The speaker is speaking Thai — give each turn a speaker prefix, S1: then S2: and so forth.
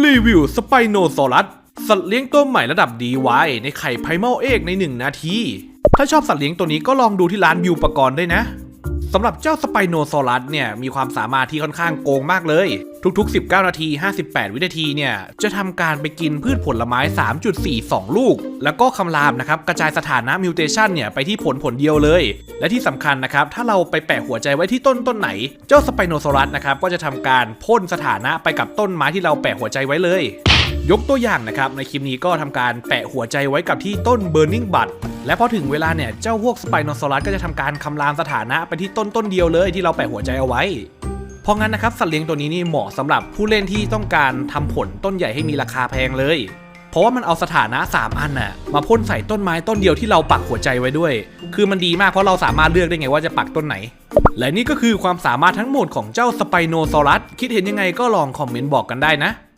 S1: รีวิวสไปโนซอรัส สัตว์เลี้ยงตัวใหม่ระดับดีไวในไข่ไพเมาเอกใน 1 นาที ถ้าชอบสัตว์เลี้ยงตัวนี้ก็ลองดูที่ร้านวิวปกรณ์ด้วยนะ สำหรับเจ้าสไปโนซอรัสเนี่ยมีความสามารถที่ค่อนข้างโกงมากเลย ทุกๆ 19 นาที 58 วินาทีเนี่ยจะทำการไปกินพืชผลไม้ 3.42 ลูก แล้วก็คำรามนะครับกระจายสถานะมิวเทชันเนี่ยไปที่ผลผลเดียวเลย และที่สำคัญนะครับถ้าเราไปแปะหัวใจไว้ที่ต้นต้นไหน เจ้าสไปโนซอรัสนะครับก็จะทำการพ่นสถานะไปกับต้นไม้ที่เราแปะหัวใจไว้เลย ยกตัวอย่างนะครับ ในคลิปนี้ก็ทำการแปะหัวใจไว้กับที่ต้น Burning Bud และพอถึงเวลาเนี่ย เจ้าพวกสไปโนซอรัสก็จะทำการคำรามสถานะไปที่ต้นต้นเดียวเลยที่เราแปะหัวใจเอาไว้เพราะงั้นนะครับสัตว์เลี้ยงตัวนี้นี่เหมาะสำหรับผู้เล่นที่ต้องการทำผลต้นใหญ่ให้มีราคาแพงเลย เพราะว่ามันเอาสถานะ 3 อันน่ะมาพ่นใส่ต้นไม้ต้นเดียวที่เราปักหัวใจไว้ด้วย คือมันดีมากเพราะเราสามารถเลือกได้ไงว่าจะปักต้นไหน และนี่ก็คือความสามารถทั้งหมดของเจ้าสไปโนซอรัสคิดเห็นยังไงก็ลองคอมเมนต์บอกกันได้นะ